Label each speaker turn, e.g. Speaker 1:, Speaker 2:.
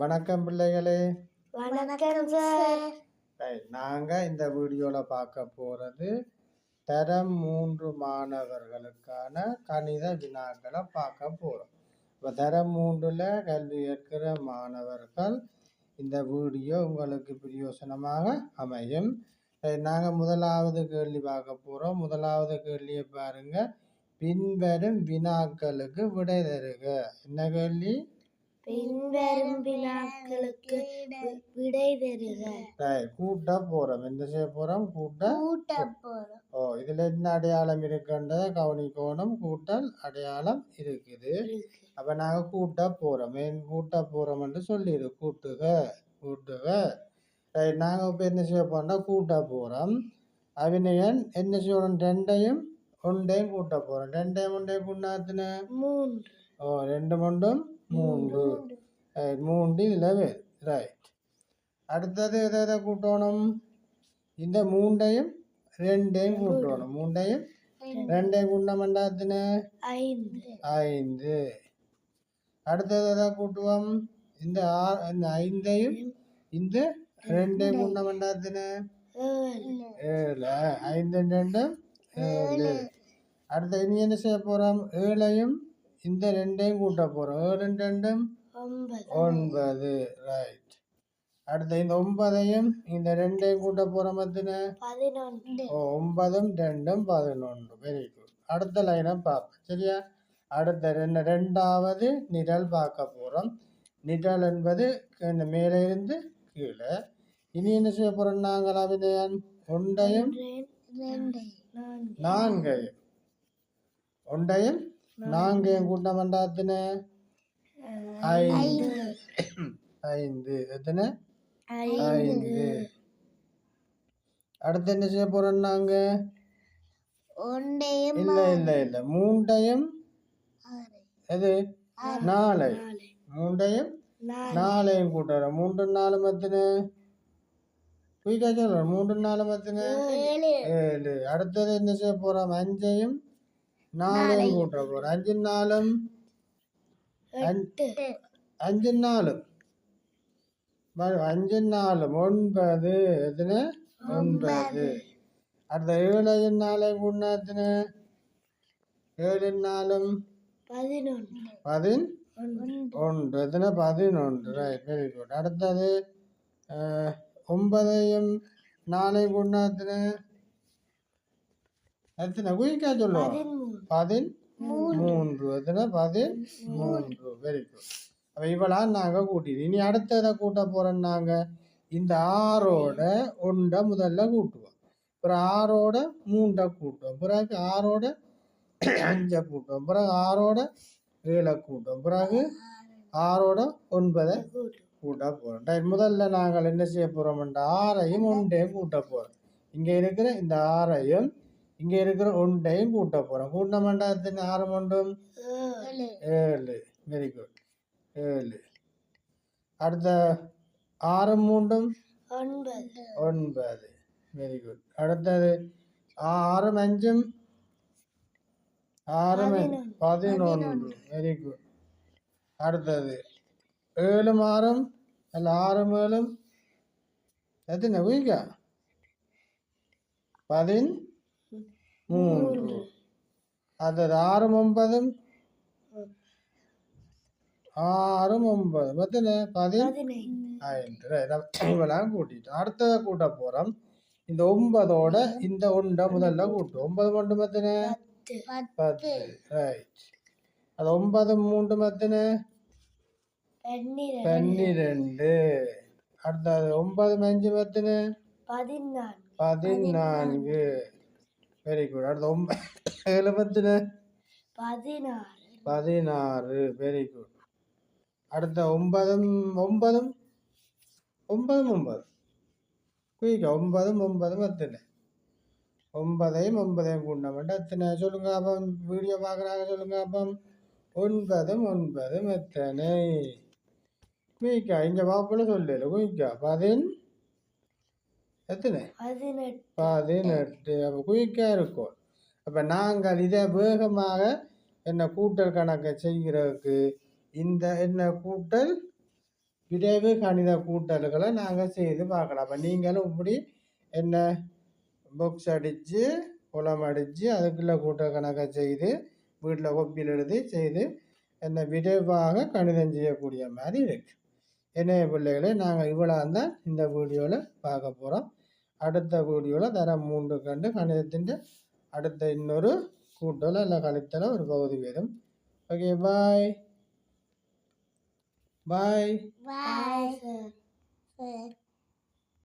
Speaker 1: வணக்கம் பிள்ளைகளே.
Speaker 2: வணக்கம் சார்
Speaker 1: நாங்கள் இந்த வீடியோவில் பார்க்க போகிறது தரம் மூன்று மாணவர்களுக்கான கணித வினாக்களை பார்க்க போகிறோம் இப்போ தரம் மூன்றில் கல்வி ஏற்கிற மாணவர்கள் இந்த வீடியோ உங்களுக்கு பிரயோசனமாக அமையும். நாங்கள் முதலாவது கேள்வி பார்க்க போகிறோம் முதலாவது கேள்வியை பாருங்கள் பின்வரும் வினாக்களுக்கு விடை தருக. என்ன கேள்வி?
Speaker 2: பின்வரும் வினாக்களுக்கு விடை தருக.
Speaker 1: கூட்ட போறோம். என்ன செய்ய போறோம்? கூட்ட
Speaker 2: கூட்ட போறோம்.
Speaker 1: ஓ இதுல என்ன அடையாளம் இருக்குன்றத கவனிக்கணும். கூட்டல் அடையாளம் இருக்குது. அப்ப நாங்க கூட்ட போறோம். ஏன் கூட்ட போறோம் என்று சொல்லிடு. கூட்டுக கூட்டுக. ரைட் நாங்க இப்ப என்ன செய்ய போறோம்னா கூட்ட போறோம். அவினயன் என்ன செய்யணும் ரெண்டையும் ஒன்றையும் கூட்ட போறோம். ரெண்டையும் ஒன்றையும் கூட்டாத்தின
Speaker 2: மூன்று.
Speaker 1: ஓ ரெண்டு மொண்டும் மூன்று. மூன்று. இதில் ரைட் அடுத்தது எதை எதை கூட்டணும்? இந்த மூண்டையும் ரெண்டையும் கூட்டணும். மூண்டையும் ரெண்டையும் கூட்டின மண்டாத்தின
Speaker 2: ஐந்து.
Speaker 1: அடுத்தது எதை கூட்டுவோம்? இந்த ஐந்தையும் இந்த ரெண்டையும் கூட்டின மண்டாத்தின
Speaker 2: ஏழு.
Speaker 1: ஐந்து ரெண்டும் ஏழு. அடுத்து இனி என்ன செய்ய போறோம்? ஏழையும் இந்த ரெண்டையும் கூட்ட போறோம். ஏழு ரெண்டும்?
Speaker 2: ஒன்பது.
Speaker 1: ரைட் அடுத்து இந்த ஒன்பதையும் இந்த ரெண்டையும் கூட்ட
Speaker 2: பதினொன்று.
Speaker 1: ஓ ஒன்பதும் ரெண்டும் பதினொன்று. வெரி குட் அடுத்த லைனை பார்ப்போம். சரியா? அடுத்த ரெண்டு ரெண்டாவது நிரல் பார்க்க போறோம். நிரல் என்பது இந்த மேலே இருந்து கீழே. இனி என்ன செய்ய போறோம் நாங்கள் அபிநயன்? ஒன்றையும்
Speaker 2: ரெண்டு நான்கு.
Speaker 1: நான்கையும். ஒன்றையும் நான்கையும் கூட்ட மண்டாத்தின ஐந்து. ஐந்து. எத்தனை? ஐந்து. அடுத்து என்ன செய்ய போறோம் நாங்க? இல்ல இல்ல இல்ல. மூண்டையும் எது? நாளை. மூண்டையும் நாளையும் கூட்டுறோம் மூன்று நாலு மத்தின குயிக்கா சொல்றோம் மூன்று நாலு மத்தின
Speaker 2: ஏழு.
Speaker 1: அடுத்தது என்ன செய்ய போறோம்? அஞ்சையும் நாலையும் கூட்ட போறோம் அஞ்சு
Speaker 2: எட்டு.
Speaker 1: அஞ்சு மறு- அஞ்சு நாலும் ஒன்பது எத்தனை ஒன்பது. அடுத்த ஏழையும் நாளையும் கூட்டினா எத்தனை ஏழு நாலும்
Speaker 2: பதினொன்று.
Speaker 1: பதின்
Speaker 2: ஒன்று.
Speaker 1: எத்தனை பதினொன்று. ரைட் வெரி குட் அடுத்தது ஒன்பதையும் நாளையும் கூட்டினா எத்தனை? எத்தனை குயிக்கா சொல்லுவோம் பதின் மூன்று. எத்தனை? பதின் மூன்று. வெரி குட் அப்போ இவளாம் நாங்கள் கூட்டிடு. இனி அடுத்ததை கூட்ட போகிறோம் நாங்கள் இந்த ஆறோட ஒன்றை முதல்ல கூட்டுவோம். அப்புறம் ஆறோட மூண்டை கூட்டுவோம். பிறகு ஆறோட அஞ்சை கூட்டுவோம். பிறகு ஆறோட ஏழை கூட்டுவோம். பிறகு ஆறோட ஒன்பதை
Speaker 2: கூட்டு
Speaker 1: போகிறோம் ரைட் முதல்ல நாங்கள் என்ன செய்ய போகிறோம்ன்ற ஆறையும் ஒன்றையும் கூட்ட போகிறோம் இங்கே இருக்கிற இந்த ஆறையும் இங்கே இருக்கிற ஒன்றையும் கூட்ட போகிறோம் கூட்ட மண்டலத்தின் ஆறு ஒன்றும்
Speaker 2: ஏழு.
Speaker 1: வெரி குட் ஏழு. அடுத்த ஆறு மூன்றும்?
Speaker 2: ஒன்பது.
Speaker 1: வெரி குட் அடுத்தது ஆறு அஞ்சும்? ஆறு பதினொன்று. வெரி குட் அடுத்தது ஏழும் ஆறும்? அல்ல ஆறும் ஏழும்? எத்தனை? வீக்கா பதின் மூன்று. அடுத்தது ஆறும் ஒன்பதும் ஆறும் ஒன்பது. எத்தனை? பதின்
Speaker 2: பதினைந்து.
Speaker 1: ஐந்து Right. அப்ப இவெல்லாம் கூட்டிட்டோம். அடுத்ததை கூட்ட போறோம். இந்த ஒன்பதோட இந்த ஒன்றை முதல்ல கூட்டும் ஒன்பது மூன்று மத்தின
Speaker 2: பத்து.
Speaker 1: ரைட் அது ஒன்பது மூன்று மத்தின
Speaker 2: பன்னிரண்டு.
Speaker 1: அடுத்தது ஒன்பது அஞ்சு மத்தின
Speaker 2: பதினான்கு.
Speaker 1: பதினான்கு. வெரி குட் அடுத்து ஒன்பது ஏழு மத்தின
Speaker 2: பதினாறு.
Speaker 1: பதினாறு. வெரி குட் அடுத்த ஒன்பதும் ஒன்பதும்? ஒன்பதும் ஒன்பது குயிக்க ஒன்பதும் ஒன்பதும் எத்தனை ஒன்பதையும் ஒன்பதையும் கூட்ட வேண்டாம் எத்தனை சொல்லுங்க அப்போ வீடியோ பார்க்குறாங்க சொல்லுங்க அப்போ ஒன்பதும் ஒன்பதும் எத்தனை குயிக்கா இங்கே வாப்பில் சொல்லல குயிக்கா பதின் எத்தனை? பதினெட்டு. அப்போ குயிக்காக இருக்கும். அப்போ நாங்கள் இதை வேகமாக என்ன கூட்டல் கணக்கை செய்கிறதுக்கு இந்த என்ன கூட்டல்? விரைவு கணித கூட்டல்களை நாங்கள் செய்து பார்க்கலாம். அப்போ நீங்களும் இப்படி என்ன? பாக்ஸ் அடித்து குளம் அடித்து அதுக்குள்ளே கூட்ட கணக்கை செய்து வீட்டில் கொப்பியில் எழுதி செய்து என்ன விரைவாக கணிதம் செய்யக்கூடிய மாதிரி இருக்கு. என்னைய பிள்ளைகளே நாங்கள் இவ்வளோ தான் இந்த வீடியோவில் பார்க்க போகிறோம் அடுத்த வீடியோவில் தர மூன்று கண்டு கணிதத்தின் அடுத்த இன்னொரு கூட்டலோ இல்லை கழித்தலோ ஒரு பகுதி வரும் ஓகே பாய் பாய்
Speaker 2: பாய் சார்